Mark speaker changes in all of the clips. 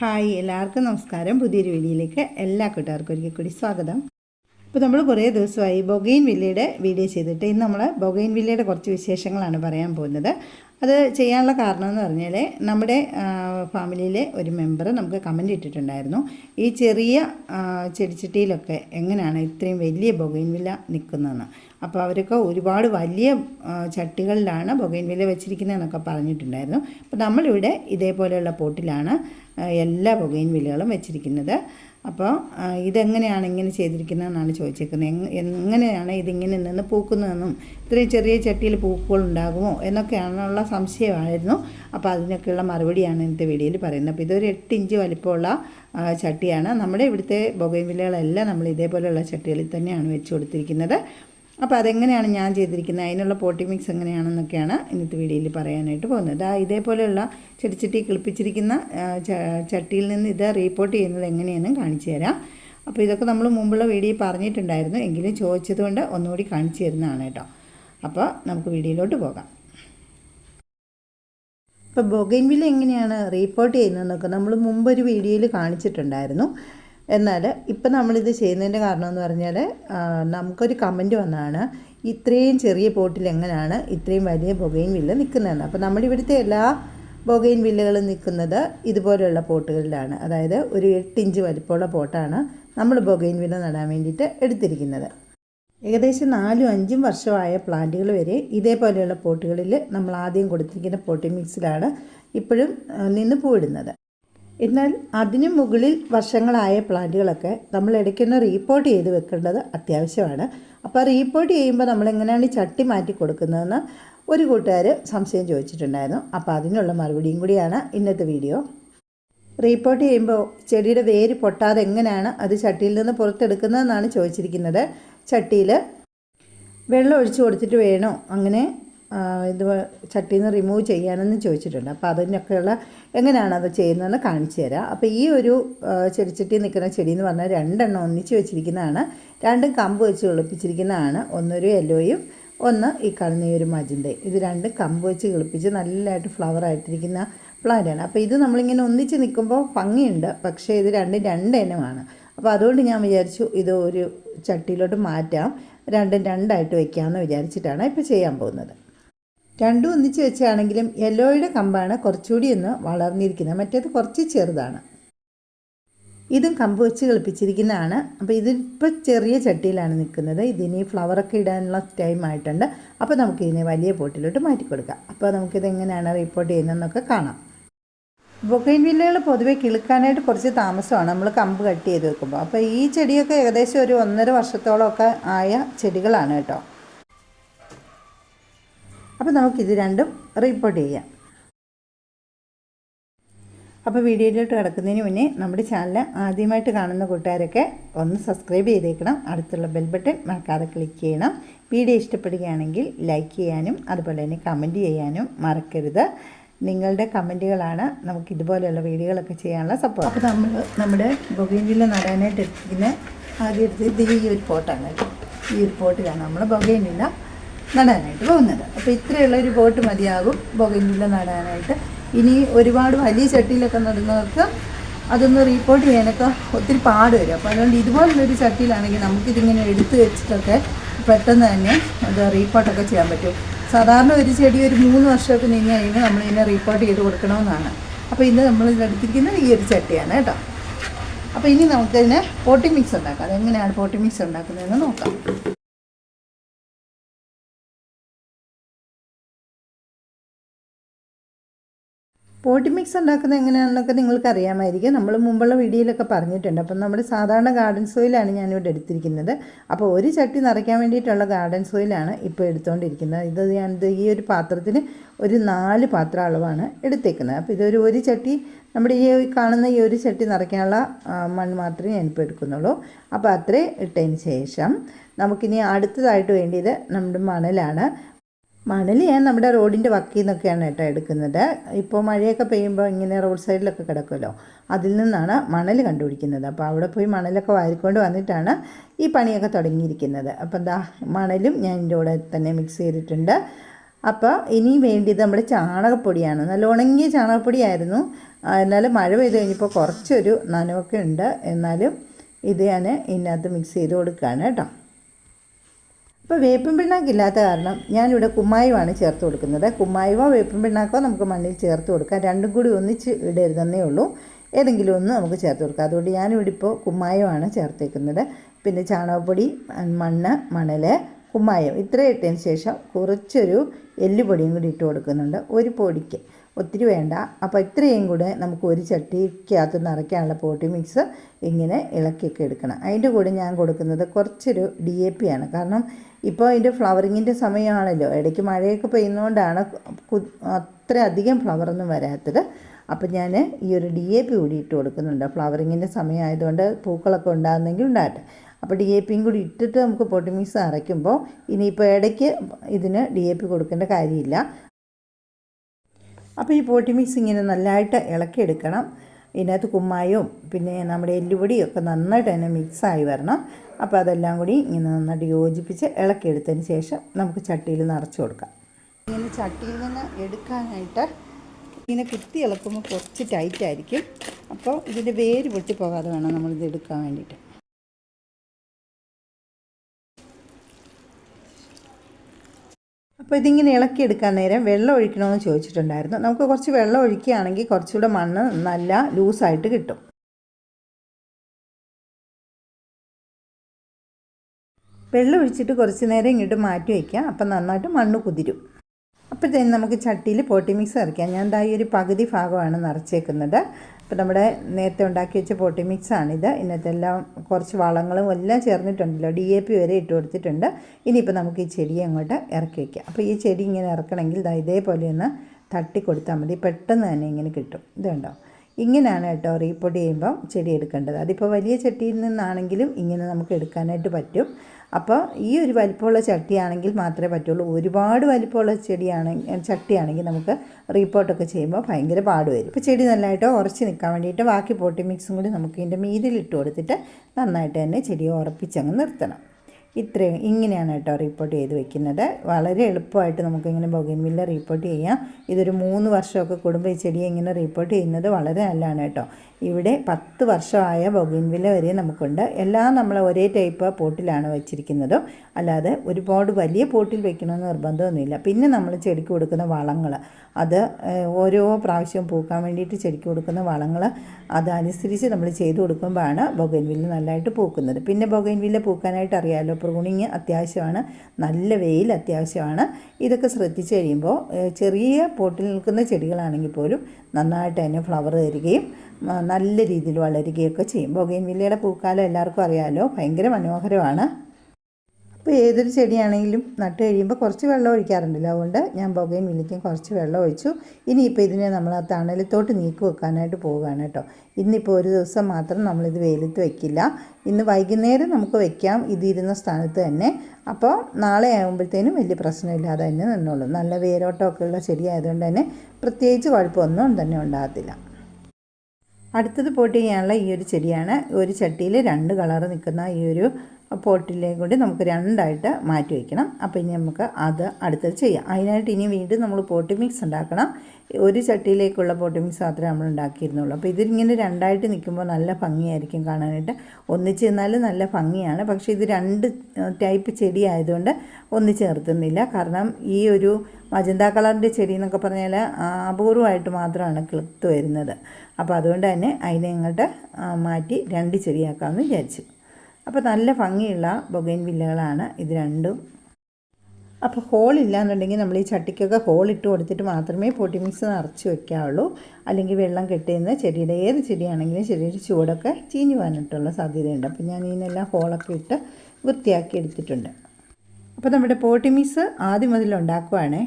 Speaker 1: Hi എല്ലാവർക്കും നമസ്കാരം. പുതിയൊരു വീഡിയോയിലേക്ക് എല്ലാ കൂട്ടുകാർക്കും ഒരിക്കൽ കൂടി സ്വാഗതം. ഇപ്പോൾ നമ്മൾ കുറേ ദിവസമായി ബൊഗൈൻ വില്ലയുടെ വീഡിയോ ചെയ്തിട്ട് ഇന്ന് നമ്മൾ ബൊഗൈൻ വില്ലയുടെ കുറച്ച് വിശേഷങ്ങളാണ് പറയാൻ പോകുന്നത്. അത് ചെയ്യാനുള്ള കാരണം എന്ന് പറഞ്ഞാൽ നമ്മുടെ ഫാമിലിയിലെ ഒരു മെമ്പർ നമുക്ക് കമന്റ് ഇട്ടിട്ടുണ്ടായിരുന്നു. ഈ ചെറിയ ചെടിച്ചട്ടിയിലൊക്കെ എങ്ങനെയാണ് ഇത്രയും വലിയ ബൊഗൈൻ വില്ല നിൽക്കുന്നതെന്ന് അപ്പോൾ അവരൊക്കെ ഒരുപാട് വലിയ ചട്ടികളിലാണ് വില വെച്ചിരിക്കുന്നത് എന്നൊക്കെ പറഞ്ഞിട്ടുണ്ടായിരുന്നു. അപ്പോൾ നമ്മളിവിടെ ഇതേപോലെയുള്ള പോട്ടിലാണ് എല്ലാ പുകയിൻ വിലകളും വെച്ചിരിക്കുന്നത് അപ്പോൾ ഇതെങ്ങനെയാണ് ഇങ്ങനെ ചെയ്തിരിക്കുന്നതെന്നാണ് ചോദിച്ചേക്കുന്നത്. എങ്- എങ്ങനെയാണ് ഇതിങ്ങനെ നിന്ന് പൂക്കുന്നതെന്നും ഇത്രയും ചെറിയ ചട്ടിയിൽ പൂക്കുകൾ ഉണ്ടാകുമോ എന്നൊക്കെയാണുള്ള സംശയമായിരുന്നു. അപ്പോൾ അതിനൊക്കെയുള്ള മറുപടിയാണ് ഇന്നത്തെ വീഡിയോയിൽ പറയുന്നത്. അപ്പോൾ ഇതൊരു എട്ട് ഇഞ്ച് വലിപ്പമുള്ള ചട്ടിയാണ്. നമ്മുടെ ഇവിടുത്തെ ബൊഗൈൻ വിലകളെല്ലാം നമ്മൾ ഇതേപോലെയുള്ള ചട്ടികളിൽ തന്നെയാണ് വെച്ച് കൊടുത്തിരിക്കുന്നത്. അപ്പോൾ അതെങ്ങനെയാണ് ഞാൻ ചെയ്തിരിക്കുന്നത്? അതിനുള്ള പോട്ടി മിക്സ് എങ്ങനെയാണെന്നൊക്കെയാണ് ഇന്നത്തെ വീഡിയോയിൽ പറയാനായിട്ട് പോകുന്നത്. ആ ഇതേപോലെയുള്ള ചെടിച്ചട്ടി കിളിപ്പിച്ചിരിക്കുന്ന ചട്ടിയിൽ നിന്ന് ഇത് റീപ്പോർട്ട് ചെയ്യുന്നത് എങ്ങനെയെന്നും കാണിച്ചു തരാം. അപ്പോൾ ഇതൊക്കെ നമ്മൾ മുമ്പുള്ള വീഡിയോ പറഞ്ഞിട്ടുണ്ടായിരുന്നു. എങ്കിലും ചോദിച്ചതുകൊണ്ട് ഒന്നുകൂടി കാണിച്ചു തരുന്നതാണ് കേട്ടോ. അപ്പോൾ നമുക്ക് വീഡിയോയിലോട്ട് പോകാം. ഇപ്പോൾ ബൊഗൈൻവില്ല എങ്ങനെയാണ് റീപ്പോർട്ട് ചെയ്യുന്നതെന്നൊക്കെ നമ്മൾ മുമ്പൊരു വീഡിയോയിൽ കാണിച്ചിട്ടുണ്ടായിരുന്നു. എന്നാൽ ഇപ്പം നമ്മളിത് ചെയ്യുന്നതിന്റെ കാരണം എന്ന് പറഞ്ഞാൽ നമുക്കൊരു കമന്റ് വന്നതാണ് ഇത്രയും ചെറിയ പോട്ടിൽ എങ്ങനെയാണ് ഇത്രയും വലിയ ബൊഗൈൻ വില്ല നിൽക്കുന്നതെന്ന് അപ്പോൾ നമ്മുടെ ഇവിടുത്തെ എല്ലാ ബൊഗൈൻ വില്ലുകളും നിൽക്കുന്നത് ഇതുപോലെയുള്ള പോട്ടുകളിലാണ്. അതായത് ഒരു എട്ട് ഇഞ്ച് വലിപ്പമുള്ള പോട്ടാണ് നമ്മൾ ബൊഗൈൻ വില്ല നടാൻ വേണ്ടിയിട്ട് എടുത്തിരിക്കുന്നത്. ഏകദേശം നാലും അഞ്ചും വർഷമായ പ്ലാന്റുകൾ വരെ ഇതേപോലെയുള്ള പോട്ടുകളിൽ നമ്മൾ ആദ്യം കൊടുത്തിരിക്കുന്ന പോട്ടി മിക്സിലാണ് ഇപ്പോഴും നിന്ന് പൂവിടുന്നത്. എന്നാൽ അതിനു മുകളിൽ വർഷങ്ങളായ പ്ലാന്റുകളൊക്കെ നമ്മൾ ഇടയ്ക്കൊന്ന് റീപ്പോർട്ട് ചെയ്ത് വെക്കേണ്ടത് അത്യാവശ്യമാണ്. അപ്പോൾ റീപ്പോർട്ട് ചെയ്യുമ്പോൾ നമ്മൾ എങ്ങനെയാണ് ഈ ചട്ടി മാറ്റി കൊടുക്കുന്നതെന്ന് ഒരു കൂട്ടുകാർ സംശയം ചോദിച്ചിട്ടുണ്ടായിരുന്നു. അപ്പോൾ അതിനുള്ള മറുപടിയും കൂടിയാണ് ഇന്നത്തെ വീഡിയോ. റീപ്പോർട്ട് ചെയ്യുമ്പോൾ ചെടിയുടെ വേര് പൊട്ടാതെ എങ്ങനെയാണ് അത് ചട്ടിയിൽ നിന്ന് പുറത്തെടുക്കുന്നതെന്നാണ് ചോദിച്ചിരിക്കുന്നത്. ചട്ടിയിൽ വെള്ളം ഒഴിച്ച് കൊടുത്തിട്ട് വേണോ? അങ്ങനെ ഇത് ചട്ടിയിൽ നിന്ന് റിമൂവ് ചെയ്യാനെന്ന് ചോദിച്ചിട്ടുണ്ട്. അപ്പോൾ അതിനൊക്കെയുള്ള എങ്ങനെയാണ് അത് ചെയ്യുന്നതെന്ന് കാണിച്ചു തരാം. അപ്പോൾ ഈ ഒരു ചെടിച്ചട്ടി നിൽക്കുന്ന ചെടി എന്ന് പറഞ്ഞാൽ രണ്ടെണ്ണം ഒന്നിച്ച് വെച്ചിരിക്കുന്നതാണ്. രണ്ടും കമ്പ് വെച്ച് കിളിപ്പിച്ചിരിക്കുന്നതാണ് ഒന്നൊരു യെല്ലോയും ഒന്ന് ഈ കാണുന്ന ഈ ഒരു മജിന്റെ ഇത് രണ്ട് കമ്പ് വെച്ച് കിളിപ്പിച്ച് നല്ലതായിട്ട് ഫ്ലവർ ആയിട്ടിരിക്കുന്ന പ്ലാന്റാണ് അപ്പോൾ ഇത് നമ്മളിങ്ങനെ ഒന്നിച്ച് നിൽക്കുമ്പോൾ ഭംഗിയുണ്ട്. പക്ഷേ ഇത് രണ്ടും രണ്ട് ഇനമാണ്. അപ്പോൾ അതുകൊണ്ട് ഞാൻ വിചാരിച്ചു ഇത് ഒരു ചട്ടിയിലോട്ട് മാറ്റാം. രണ്ടും രണ്ടായിട്ട് വെക്കാമെന്ന് വിചാരിച്ചിട്ടാണ് ഇപ്പോൾ ചെയ്യാൻ പോകുന്നത്. രണ്ടും ഒന്നിച്ച് വെച്ചാണെങ്കിലും യെല്ലോയുടെ കമ്പാണ് കുറച്ചുകൂടി ഒന്ന് വളർന്നിരിക്കുന്നത്. മറ്റേത് കുറച്ച് ചെറുതാണ്. ഇതും കമ്പ് വെച്ച് കളിപ്പിച്ചിരിക്കുന്നതാണ്. അപ്പോൾ ഇതിപ്പോൾ ചെറിയ ചട്ടിയിലാണ് നിൽക്കുന്നത്. ഇതിന് ഫ്ലവറൊക്കെ ഇടാനുള്ള ടൈം ആയിട്ടുണ്ട്. അപ്പോൾ നമുക്ക് ഇതിനെ വലിയ പോട്ടിലോട്ട് മാറ്റി കൊടുക്കാം അപ്പോൾ നമുക്കിത് എങ്ങനെയാണ് റിപ്പോർട്ട് ചെയ്യുന്നതെന്നൊക്കെ കാണാം. ബൊക്കൈൻ വില്ലകൾ പൊതുവേ കിളുക്കാനായിട്ട് കുറച്ച് താമസമാണ്. നമ്മൾ കമ്പ് കട്ട് ചെയ്ത് വെക്കുമ്പോൾ. അപ്പോൾ ഈ ചെടിയൊക്കെ ഏകദേശം ഒരു ഒന്നര വർഷത്തോളമൊക്കെ ആയ ചെടികളാണ് കേട്ടോ. അപ്പോൾ നമുക്കിത് രണ്ടും റിപ്പോർട്ട് ചെയ്യാം. അപ്പോൾ വീഡിയോയിലോട്ട് കിടക്കുന്നതിന് മുന്നേ നമ്മുടെ ചാനൽ ആദ്യമായിട്ട് കാണുന്ന കൂട്ടുകാരൊക്കെ ഒന്ന് സബ്സ്ക്രൈബ് ചെയ്തേക്കണം. അടുത്തുള്ള ബെൽ ബട്ടൺ മറക്കാതെ ക്ലിക്ക് ചെയ്യണം. വീഡിയോ ഇഷ്ടപ്പെടുകയാണെങ്കിൽ ലൈക്ക് ചെയ്യാനും അതുപോലെ തന്നെ കമന്റ് ചെയ്യാനും മറക്കരുത്. നിങ്ങളുടെ കമന്റുകളാണ് നമുക്ക് ഇതുപോലെയുള്ള വീഡിയോകളൊക്കെ ചെയ്യാനുള്ള സപ്പോർട്ട് അപ്പോൾ നമ്മൾ നമ്മുടെ ബൊഗൈൻവില്ല നടാനായിട്ട് എടുത്തിരിക്കുന്ന ആദ്യം എടുത്തത് ഈ ഒരു പോട്ടാണ് ഈ ഒരു പോട്ടിലാണ് നമ്മൾ ബൊഗൈൻവില്ല നടാനായിട്ട് പോകുന്നത് അപ്പോൾ ഇത്രയുള്ള ഒരു പോട്ട് മതിയാകും ബൊഗൻവില്ല നടാനായിട്ട്. ഇനി ഒരുപാട് വലിയ ചട്ടിയിലൊക്കെ നടുന്നവർക്ക് അതൊന്ന് റീപ്പോർട്ട് ചെയ്യാനൊക്കെ ഒത്തിരി പാട് വരും. അപ്പോൾ അതുകൊണ്ട് ഇതുപോലുള്ളൊരു ചട്ടിയിലാണെങ്കിൽ നമുക്കിതിങ്ങനെ എടുത്തു വെച്ചിട്ടൊക്കെ പെട്ടെന്ന് തന്നെ അത് റീപ്പോർട്ടൊക്കെ ചെയ്യാൻ പറ്റും. സാധാരണ ഒരു ചെടി ഒരു മൂന്ന് വർഷമൊക്കെ നീങ്ങി കഴിയുമ്പോൾ നമ്മളിതിനെ റീപ്പോർട്ട് ചെയ്ത് കൊടുക്കണമെന്നാണ്. അപ്പോൾ ഇന്ന് നമ്മൾ ഇതിലെടുത്തിരിക്കുന്നത് ഈ ഒരു ചട്ടിയാണ് കേട്ടോ. അപ്പോൾ ഇനി നമുക്കതിനെ പോട്ടി മിക്സ് ഉണ്ടാക്കാം. അതെങ്ങനെയാണ് പോട്ടി മിക്സ് ഉണ്ടാക്കുന്നതെന്ന് നോക്കാം. പോട്ടി മിക്സ് ഉണ്ടാക്കുന്നത് എങ്ങനെയാണെന്നൊക്കെ നിങ്ങൾക്ക് അറിയാമായിരിക്കും. നമ്മൾ മുമ്പുള്ള വീഡിയോയിലൊക്കെ പറഞ്ഞിട്ടുണ്ട്. അപ്പം നമ്മുടെ സാധാരണ ഗാർഡൻ സോയിലാണ് ഞാനിവിടെ എടുത്തിരിക്കുന്നത്. അപ്പോൾ ഒരു ചട്ടി നിറയ്ക്കാൻ വേണ്ടിയിട്ടുള്ള ഗാർഡൻ സോയിലാണ് ഇപ്പോൾ എടുത്തുകൊണ്ടിരിക്കുന്നത്. ഇത് ഞാൻ ഈ ഒരു പാത്രത്തിന് ഒരു നാല് പാത്രം അളവാണ് എടുത്തേക്കുന്നത്. അപ്പോൾ ഇതൊരു ഒരു ചട്ടി നമ്മുടെ ഈ കാണുന്ന ഈ ഒരു ചട്ടി നിറയ്ക്കാനുള്ള മണ്ണ് മാത്രമേ ഞാനിപ്പോൾ എടുക്കുന്നുള്ളൂ. അപ്പോൾ അത്രേ ഇട്ടതിന് ശേഷം നമുക്കിനി അടുത്തതായിട്ട് വേണ്ടിയത് നമ്മുടെ മണലാണ്. മണൽ ഞാൻ നമ്മുടെ റോഡിന്റെ വക്കിൽ നിന്നൊക്കെയാണ് കേട്ടോ എടുക്കുന്നത്. ഇപ്പോൾ മഴയൊക്കെ പെയ്യുമ്പോൾ ഇങ്ങനെ റോഡ് സൈഡിലൊക്കെ കിടക്കുമല്ലോ. അതിൽ നിന്നാണ് മണൽ കണ്ടുപിടിക്കുന്നത്. അപ്പോൾ അവിടെ പോയി മണലൊക്കെ വാരിക്കൊണ്ട് വന്നിട്ടാണ് ഈ പണിയൊക്കെ തുടങ്ങിയിരിക്കുന്നത്. അപ്പോൾ എന്താ മണലും ഞാൻ എന്റെ കൂടെ തന്നെ മിക്സ് ചെയ്തിട്ടുണ്ട്. അപ്പോൾ ഇനി വേണ്ടിയത് നമ്മുടെ ചാണകപ്പൊടിയാണ്. നല്ല ഉണങ്ങിയ ചാണകപ്പൊടിയായിരുന്നു. എന്നാലും മഴ പെയ്ത് കഴിഞ്ഞപ്പോൾ കുറച്ചൊരു നനവൊക്കെ ഉണ്ട്. എന്നാലും ഇത് ഞാൻ ഇതിനകത്ത് മിക്സ് ചെയ്ത് കൊടുക്കുകയാണ് കേട്ടോ. അപ്പോൾ വേപ്പിൻ പിണ്ണാക്കില്ലാത്ത കാരണം ഞാനിവിടെ കുമ്മായമാണ് ചേർത്ത് കൊടുക്കുന്നത്. കുമ്മായുവോ വേപ്പിൻ പിണ്ണാക്കോ നമുക്ക് മണ്ണിൽ ചേർത്ത് കൊടുക്കാം. രണ്ടും കൂടി ഒന്നിച്ച് ഇടരുതെന്നേ ഉള്ളൂ. ഏതെങ്കിലും ഒന്ന് നമുക്ക് ചേർത്ത് കൊടുക്കാം. അതുകൊണ്ട് ഞാനിവിടെ ഇപ്പോൾ കുമ്മായമാണ് ചേർത്തേക്കുന്നത്. പിന്നെ ചാണകപ്പൊടി മണ്ണ് മണൽ കുമ്മായം ഇത്രയും ഇട്ടതിന് ശേഷം കുറച്ചൊരു എല്ലുപൊടിയും കൂടി ഇട്ട് കൊടുക്കുന്നുണ്ട്. ഒരു പൊടിക്ക്. ഒത്തിരി വേണ്ട. അപ്പോൾ ഇത്രയും കൂടെ നമുക്ക് ഒരു ചട്ടിക്കകത്ത് നിറയ്ക്കാനുള്ള പോട്ടി മിക്സ് ഇങ്ങനെ ഇളക്കിയൊക്കെ എടുക്കണം. അതിന്റെ കൂടെ ഞാൻ കൊടുക്കുന്നത് കുറച്ചൊരു ഡി എ പി ആണ്. കാരണം ഇപ്പോൾ അതിന്റെ ഫ്ലവറിങ്ങിന്റെ സമയമാണല്ലോ. ഇടയ്ക്ക് മഴയൊക്കെ പെയ്യുന്നതുകൊണ്ടാണ് അത്രയധികം ഫ്ലവറൊന്നും വരാത്തത്. അപ്പോൾ ഞാൻ ഈ ഒരു ഡി എ പി കൂടി ഇട്ട് കൊടുക്കുന്നുണ്ട്. ഫ്ലവറിങ്ങിന്റെ സമയമായതുകൊണ്ട് പൂക്കളൊക്കെ ഉണ്ടാകുന്നെങ്കിൽ ഉണ്ടാകട്ടെ. അപ്പോൾ ഡി എ പിയും കൂടി ഇട്ടിട്ട് നമുക്ക് പൊട്ടി മിക്സ് അരയ്ക്കുമ്പോൾ ഇനിയിപ്പോൾ ഇടയ്ക്ക് ഇതിന് ഡി എ പി കൊടുക്കേണ്ട കാര്യമില്ല. അപ്പോൾ ഈ പോട്ടി മിക്സ് ഇങ്ങനെ നല്ലതായിട്ട് ഇളക്കിയെടുക്കണം. ഇതിനകത്ത് കുമ്മായവും പിന്നെ നമ്മുടെ എല്ലുപൊടിയും ഒക്കെ നന്നായിട്ട് തന്നെ മിക്സായി വരണം. അപ്പോൾ അതെല്ലാം കൂടി ഇങ്ങനെ നന്നായിട്ട് യോജിപ്പിച്ച് ഇളക്കിയെടുത്തതിന് ശേഷം നമുക്ക് ചട്ടിയിൽ നിറച്ച് കൊടുക്കാം. ഇങ്ങനെ ചട്ടിയിൽ നിന്ന് എടുക്കാനായിട്ട് ഇങ്ങനെ കുത്തി ഇളക്കുമ്പോൾ കുറച്ച് ടൈറ്റായിരിക്കും. അപ്പോൾ ഇതിന്റെ വേര് പൊട്ടിപ്പോകാതെ വേണം നമ്മളിത് എടുക്കാൻ വേണ്ടിയിട്ട്. അപ്പോൾ ഇതിങ്ങനെ ഇളക്കിയെടുക്കാൻ നേരം വെള്ളം ഒഴിക്കണമെന്ന് ചോദിച്ചിട്ടുണ്ടായിരുന്നു. നമുക്ക് കുറച്ച് വെള്ളം ഒഴിക്കുകയാണെങ്കിൽ കുറച്ചുകൂടെ മണ്ണ് നല്ല ലൂസായിട്ട് കിട്ടും. വെള്ളം ഒഴിച്ചിട്ട് കുറച്ച് നേരം ഇങ്ങോട്ട് മാറ്റി വയ്ക്കുക അപ്പം നന്നായിട്ട് മണ്ണ് കുതിരും. അപ്പോഴത്തേന് നമുക്ക് ചട്ടിയിൽ പോട്ടി മിക്സ് നിറയ്ക്കാം ഞാൻ ദാ ഈ ഒരു പകുതി ഭാഗമാണ് നിറച്ചേക്കുന്നത്. അപ്പോൾ നമ്മുടെ നേരത്തെ ഉണ്ടാക്കി വെച്ച പൊട്ടി മിക്സാണിത്. ഇന്നത്തെല്ലാം കുറച്ച് വളങ്ങളും എല്ലാം ചേർന്നിട്ടുണ്ടല്ലോ. ഡി എ പി വരെ ഇട്ട് കൊടുത്തിട്ടുണ്ട്. ഇനിയിപ്പോൾ നമുക്ക് ഈ ചെടിയെ അങ്ങോട്ട് ഇറക്കി വയ്ക്കാം അപ്പോൾ ഈ ചെടി ഇങ്ങനെ ഇറക്കണമെങ്കിൽ ഇതേപോലെ ഒന്ന് തട്ടി കൊടുത്താൽ മതി. പെട്ടെന്ന് തന്നെ ഇങ്ങനെ കിട്ടും. ഇതുണ്ടോ ഇങ്ങനെയാണ് കേട്ടോ റീപ്പോട്ട് ചെയ്യുമ്പം ചെടി എടുക്കേണ്ടത്. അതിപ്പോൾ വലിയ ചട്ടിയിൽ നിന്നാണെങ്കിലും ഇങ്ങനെ നമുക്ക് എടുക്കാനായിട്ട് പറ്റും. അപ്പോൾ ഈ ഒരു വലിപ്പമുള്ള ചട്ടിയാണെങ്കിൽ മാത്രമേ പറ്റുള്ളൂ. ഒരുപാട് വലിപ്പമുള്ള ചെടിയാണെങ്കിൽ ചട്ടിയാണെങ്കിൽ നമുക്ക് റീപ്പോട്ടൊക്കെ ചെയ്യുമ്പോൾ ഭയങ്കര പാട് വരും ഇപ്പോൾ ചെടി നല്ലതായിട്ട് ഉറച്ച് നിൽക്കാൻ വേണ്ടിയിട്ട് ബാക്കി പോട്ടി മിക്സും കൂടി നമുക്ക് ഇതിന്റെ മീതിലിട്ട് കൊടുത്തിട്ട് നന്നായിട്ട് തന്നെ ചെടിയെ ഉറപ്പിച്ചങ്ങ് നിർത്തണം. ഇത്രയും ഇങ്ങനെയാണ് കേട്ടോ റിപ്പോർട്ട് ചെയ്ത് വെക്കുന്നത്. വളരെ എളുപ്പമായിട്ട് നമുക്കിങ്ങനെ ബൊഗൻവില്ല റിപ്പോർട്ട് ചെയ്യാം. ഇതൊരു മൂന്ന് വർഷമൊക്കെ കുടുംബ ഈ ചെടിയെ ഇങ്ങനെ റിപ്പോർട്ട് ചെയ്യുന്നത് വളരെ നല്ലതാണ് കേട്ടോ. ഇവിടെ പത്ത് വർഷമായ ബൊഗൻവില്ല വരെ നമുക്കുണ്ട്. എല്ലാം നമ്മൾ ഒരേ ടൈപ്പ് പോട്ടിലാണ് വെച്ചിരിക്കുന്നത്. അല്ലാതെ ഒരുപാട് വലിയ പോട്ടിൽ വെക്കണമെന്ന് നിർബന്ധമൊന്നുമില്ല. പിന്നെ നമ്മൾ ചെടിക്ക് കൊടുക്കുന്ന വളങ്ങൾ അത് ഓരോ പ്രാവശ്യവും പൂക്കാൻ വേണ്ടിയിട്ട് ചെടിക്ക് കൊടുക്കുന്ന വളങ്ങൾ അതനുസരിച്ച് നമ്മൾ ചെയ്ത് കൊടുക്കുമ്പോഴാണ് ബൊഗൻവില്ല നല്ലതായിട്ട് പൂക്കുന്നത്. പിന്നെ ബൊഗൻവില്ല പൂക്കാനായിട്ട് അറിയാമല്ലോ പ്രൂണിങ് അത്യാവശ്യമാണ്. നല്ല വെയിൽ അത്യാവശ്യമാണ്. ഇതൊക്കെ ശ്രദ്ധിച്ചു കഴിയുമ്പോൾ ചെറിയ പോട്ടിൽ നിൽക്കുന്ന ചെടികളാണെങ്കിൽ പോലും നന്നായിട്ട് അതിന് ഫ്ലവർ തരികയും നല്ല രീതിയിൽ വളരുകയൊക്കെ ചെയ്യും. ബൊഗൈൻ വില്ലയുടെ പൂക്കാലം എല്ലാവർക്കും അറിയാമല്ലോ ഭയങ്കര മനോഹരമാണ്. അപ്പോൾ ഏതൊരു ചെടിയാണെങ്കിലും നട്ട് കഴിയുമ്പോൾ കുറച്ച് വെള്ളം ഒഴിക്കാറുണ്ടല്ലോ. അതുകൊണ്ട് ഞാൻ പുകയും വില്ലിക്കും കുറച്ച് വെള്ളം ഒഴിച്ചു. ഇനിയിപ്പോൾ ഇതിനെ നമ്മൾ ആ തണലത്തോട്ട് നീക്കി വെക്കാനായിട്ട് പോവുകയാണ് കേട്ടോ. ഇന്നിപ്പോൾ ഒരു ദിവസം മാത്രം നമ്മളിത് വെയിലത്ത് വെക്കില്ല. ഇന്ന് വൈകുന്നേരം നമുക്ക് വെക്കാം. ഇതിരുന്ന സ്ഥാനത്ത് തന്നെ. അപ്പോൾ നാളെ ആകുമ്പോഴത്തേനും വലിയ പ്രശ്നമില്ലാതെ തന്നെ നിന്നോളൂ. നല്ല വേരോട്ടമൊക്കെ ഉള്ള ചെടിയായതുകൊണ്ട് തന്നെ പ്രത്യേകിച്ച് കുഴപ്പമൊന്നും തന്നെ ഉണ്ടാകത്തില്ല. അടുത്തത് പോട്ട് ചെയ്യാനുള്ള ഈ ഒരു ചെടിയാണ്. ഒരു ചട്ടിയിൽ രണ്ട് കളറ് നിൽക്കുന്ന ഈ ഒരു പോട്ടിലേക്ക് കൂടി നമുക്ക് രണ്ടായിട്ട് മാറ്റി വയ്ക്കണം അപ്പോൾ ഇനി നമുക്ക് അത് അടുത്തത് ചെയ്യാം. അതിനായിട്ട് ഇനി വീണ്ടും നമ്മൾ പോട്ടി മിക്സ് ഉണ്ടാക്കണം. ഒരു ചട്ടിയിലേക്കുള്ള പോട്ടി മിക്സ് മാത്രമേ നമ്മൾ ഉണ്ടാക്കിയിരുന്നുള്ളൂ. അപ്പോൾ ഇതിങ്ങനെ രണ്ടായിട്ട് നിൽക്കുമ്പോൾ നല്ല ഭംഗിയായിരിക്കും കാണാനായിട്ട്. ഒന്നിച്ച് നിന്നാലും നല്ല ഭംഗിയാണ്. പക്ഷേ ഇത് രണ്ട് ടൈപ്പ് ചെടി ആയതുകൊണ്ട് ഒന്നിച്ച് നിർത്തുന്നില്ല കാരണം ഈ ഒരു മജന്ത കളറിന്റെ ചെടി എന്നൊക്കെ പറഞ്ഞാൽ അപൂർവമായിട്ട് മാത്രമാണ് കിളുത്ത് വരുന്നത്. അപ്പോൾ അതുകൊണ്ട് തന്നെ അതിനെ ഇങ്ങോട്ട് മാറ്റി രണ്ട് ചെടിയാക്കാമെന്ന് വിചാരിച്ചു. അപ്പോൾ നല്ല ഭംഗിയുള്ള ബൊഗൈൻ വില്ലകളാണ് ഇത് രണ്ടും. അപ്പോൾ ഹോൾ ഇല്ലാന്നുണ്ടെങ്കിൽ നമ്മൾ ഈ ചട്ടിക്കൊക്കെ ഹോൾ ഇട്ട് കൊടുത്തിട്ട് മാത്രമേ പൊട്ടി മിക്സ് നിറച്ച് വെക്കാവുള്ളൂ. അല്ലെങ്കിൽ വെള്ളം കെട്ടിയെന്ന് ചെടിയുടെ ഏത് ചെടിയാണെങ്കിലും ചെടിയുടെ ചൂടൊക്കെ ചീഞ്ഞു പോകാനായിട്ടുള്ള സാധ്യതയുണ്ട്. അപ്പോൾ ഞാൻ ഇതിനെല്ലാം ഹോളൊക്കെ ഇട്ട് വൃത്തിയാക്കി എടുത്തിട്ടുണ്ട്. അപ്പോൾ നമ്മുടെ പോട്ടി മിക്സ് ആദ്യം മുതൽ ഉണ്ടാക്കുവാണേ.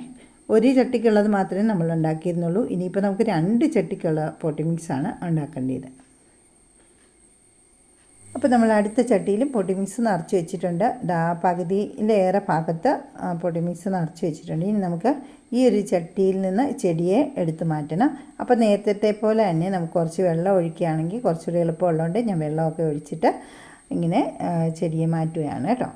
Speaker 1: ഒരു ചട്ടിക്കുള്ളത് മാത്രമേ നമ്മൾ ഉണ്ടാക്കിയിരുന്നുള്ളൂ. ഇനിയിപ്പോൾ നമുക്ക് രണ്ട് ചട്ടിക്കുള്ള പോട്ടി മിക്സാണ് ഉണ്ടാക്കേണ്ടത്. അപ്പോൾ നമ്മൾ അടുത്ത ചട്ടിയിൽ പൊടി മിക്സ് നിറച്ച് വെച്ചിട്ടുണ്ട്. പകുതിയിലേറെ ഭാഗത്ത് പൊടി മിക്സ് നിറച്ച് വെച്ചിട്ടുണ്ട്. ഇനി നമുക്ക് ഈ ഒരു ചട്ടിയിൽ നിന്ന് ചെടിയെ എടുത്തു മാറ്റണം. അപ്പോൾ നേരത്തെ പോലെ തന്നെ നമുക്ക് കുറച്ച് വെള്ളം ഒഴിക്കുകയാണെങ്കിൽ കുറച്ചുകൂടി എളുപ്പമുള്ളതുകൊണ്ട് ഞാൻ വെള്ളമൊക്കെ ഒഴിച്ചിട്ട് ഇങ്ങനെ ചെടിയെ മാറ്റുകയാണ് കേട്ടോ.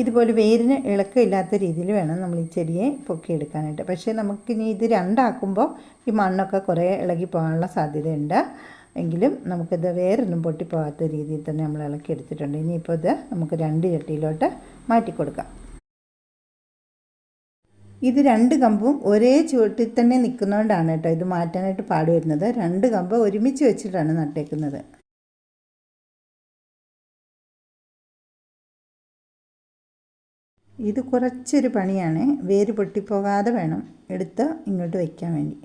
Speaker 1: ഇതുപോലെ വേരിന് ഇളക്കമില്ലാത്ത രീതിയിൽ വേണം നമ്മൾ ഈ ചെടിയെ പൊക്കിയെടുക്കാനായിട്ട്. പക്ഷേ നമുക്കിനി ഇത് രണ്ടാക്കുമ്പോൾ ഈ മണ്ണൊക്കെ കുറേ ഇളകി പോകാനുള്ള സാധ്യതയുണ്ട്. എങ്കിലും നമുക്കിത് വേറൊന്നും പൊട്ടിപ്പോകാത്ത രീതിയിൽ തന്നെ നമ്മൾ ഇളക്കി എടുത്തിട്ടുണ്ട്. ഇനിയിപ്പോൾ ഇത് നമുക്ക് രണ്ട് ചട്ടിയിലോട്ട് മാറ്റി കൊടുക്കാം. ഇത് രണ്ട് കമ്പും ഒരേ ചുവട്ടിൽ തന്നെ നിൽക്കുന്നതുകൊണ്ടാണ് കേട്ടോ ഇത് മാറ്റാനായിട്ട് പാടുവരുന്നത്. രണ്ട് കമ്പ് ഒരുമിച്ച് വെച്ചിട്ടാണ് നട്ടേക്കുന്നത്. ഇത് കുറച്ചൊരു പണിയാണ്. വേര് പൊട്ടിപ്പോകാതെ വേണം എടുത്ത് ഇങ്ങോട്ട് വയ്ക്കാൻ വേണ്ടി.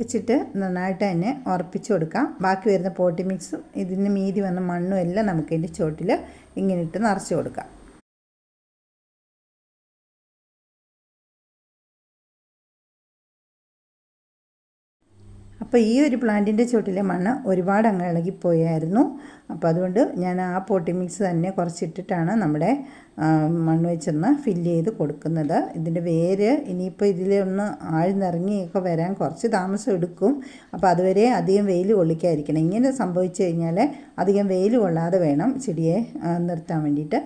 Speaker 1: വെച്ചിട്ട് നന്നായിട്ട് തന്നെ ഉറപ്പിച്ച് കൊടുക്കാം. ബാക്കി വരുന്ന പോട്ടി മിക്സും ഇതിന് മീതി വന്ന മണ്ണും എല്ലാം നമുക്ക് ഇതിന്റെ ചോട്ടിൽ ഇങ്ങനെ ഇട്ട് നിറച്ച് കൊടുക്കാം. അപ്പോൾ ഈ ഒരു പ്ലാന്റിന്റെ ചുവട്ടിലെ മണ്ണ് ഒരുപാട് അങ്ങ് ഇളകിപ്പോയായിരുന്നു. അപ്പോൾ അതുകൊണ്ട് ഞാൻ ആ പോട്ടി മിക്സ് തന്നെ കുറച്ചിട്ടിട്ടാണ് നമ്മുടെ മണ്ണ് വെച്ചൊന്ന് ഫില്ല് ചെയ്ത് കൊടുക്കുന്നത്. ഇതിന്റെ വേര് ഇനിയിപ്പോൾ ഇതിലൊന്ന് ആഴ്ന്നിറങ്ങിയൊക്കെ വരാൻ കുറച്ച് താമസം എടുക്കും. അപ്പോൾ അതുവരെ അധികം വെയിൽ കൊള്ളിക്കാതിരിക്കണം. ഇങ്ങനെ സംഭവിച്ചു കഴിഞ്ഞാൽ അധികം വെയിൽ കൊള്ളാതെ വേണം ചെടിയെ നിർത്താൻ വേണ്ടിയിട്ട്.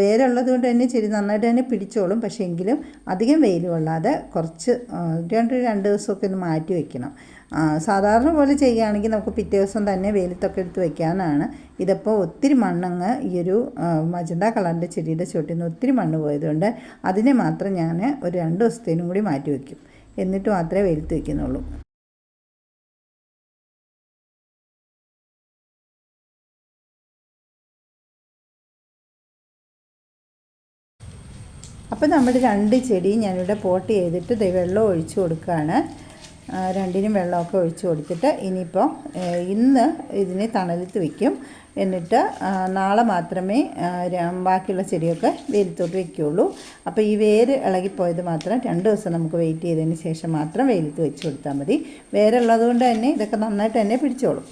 Speaker 1: വേരുള്ളത് കൊണ്ട് തന്നെ ചെടി നന്നായിട്ട് തന്നെ പിടിച്ചോളും. പക്ഷേ എങ്കിലും അധികം വെയിൽ കൊള്ളാതെ കുറച്ച് രണ്ട് രണ്ട് ദിവസമൊക്കെ ഒന്ന് മാറ്റി വയ്ക്കണം സാധാരണ പോലെ ചെയ്യുകയാണെങ്കിൽ നമുക്ക് പിറ്റേ ദിവസം തന്നെ വെയിലത്തൊക്കെ എടുത്ത് വെക്കാനാണ് ഇതിപ്പോൾ ഒത്തിരി മണ്ണങ്ങ് ഈ ഒരു മജന്ത കളറിന്റെ ചെടിയുടെ ചുവട്ടിൽ നിന്ന് ഒത്തിരി മണ്ണ് പോയതുകൊണ്ട് അതിനെ മാത്രം ഞാൻ ഒരു രണ്ട് ദിവസത്തേനും കൂടി മാറ്റി വയ്ക്കും. എന്നിട്ട് മാത്രമേ വെയിലത്ത് വയ്ക്കുന്നുള്ളൂ. അപ്പോൾ നമ്മുടെ രണ്ട് ചെടി ഞാനിവിടെ പോട്ട് ചെയ്തിട്ട് വെള്ളം ഒഴിച്ചു കൊടുക്കുകയാണ്. രണ്ടിനും വെള്ളമൊക്കെ ഒഴിച്ച് കൊടുത്തിട്ട് ഇനിയിപ്പോൾ ഇന്ന് ഇതിനെ തണലത്ത് വയ്ക്കും എന്നിട്ട് നാളെ മാത്രമേ ബാക്കിയുള്ള ചെടിയൊക്കെ വെയിലത്തോട്ട് വയ്ക്കുകയുള്ളൂ അപ്പോൾ ഈ വേര് ഇളകിപ്പോയത് മാത്രം രണ്ട് ദിവസം നമുക്ക് വെയിറ്റ് ചെയ്തതിന് ശേഷം മാത്രം വെയിലത്ത് വെച്ച് കൊടുത്താൽ മതി. വേരുള്ളത് കൊണ്ട് തന്നെ ഇതൊക്കെ നന്നായിട്ട് തന്നെ പിടിച്ചോളും.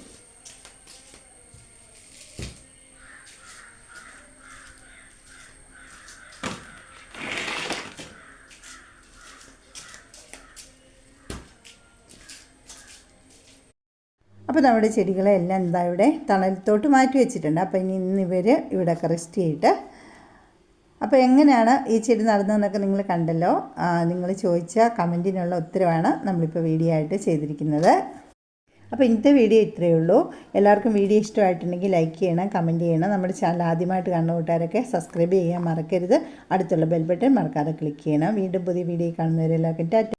Speaker 1: അപ്പോൾ നമ്മുടെ ചെടികളെല്ലാം എന്താ ഇവിടെ തണലത്തോട്ട് മാറ്റി വെച്ചിട്ടുണ്ട്. അപ്പോൾ ഇനി ഇന്ന് ഇവർ ഇവിടെ റെസ്റ്റ് ചെയ്തിട്ട് അപ്പോൾ എങ്ങനെയാണ് ഈ ചെടി നടന്നതെന്നൊക്കെ നിങ്ങൾ കണ്ടല്ലോ. നിങ്ങൾ ചോദിച്ച കമന്റിനുള്ള ഉത്തരവാണ് നമ്മളിപ്പോൾ വീഡിയോ ആയിട്ട് ചെയ്തിരിക്കുന്നത്. അപ്പോൾ ഇന്നത്തെ വീഡിയോ ഇത്രയേ ഉള്ളൂ. എല്ലാവർക്കും വീഡിയോ ഇഷ്ടമായിട്ടുണ്ടെങ്കിൽ ലൈക്ക് ചെയ്യണം കമന്റ് ചെയ്യണം. നമ്മുടെ ചാനൽ ആദ്യമായിട്ട് കാണുന്ന കൂട്ടുകാരൊക്കെ സബ്സ്ക്രൈബ് ചെയ്യാൻ മറക്കരുത്. അടുത്തുള്ള ബെൽ ബട്ടൺ മറക്കാതെ ക്ലിക്ക് ചെയ്യണം. വീണ്ടും പുതിയ വീഡിയോ കാണുന്നവരെല്ലാവർക്കും ടാറ്റ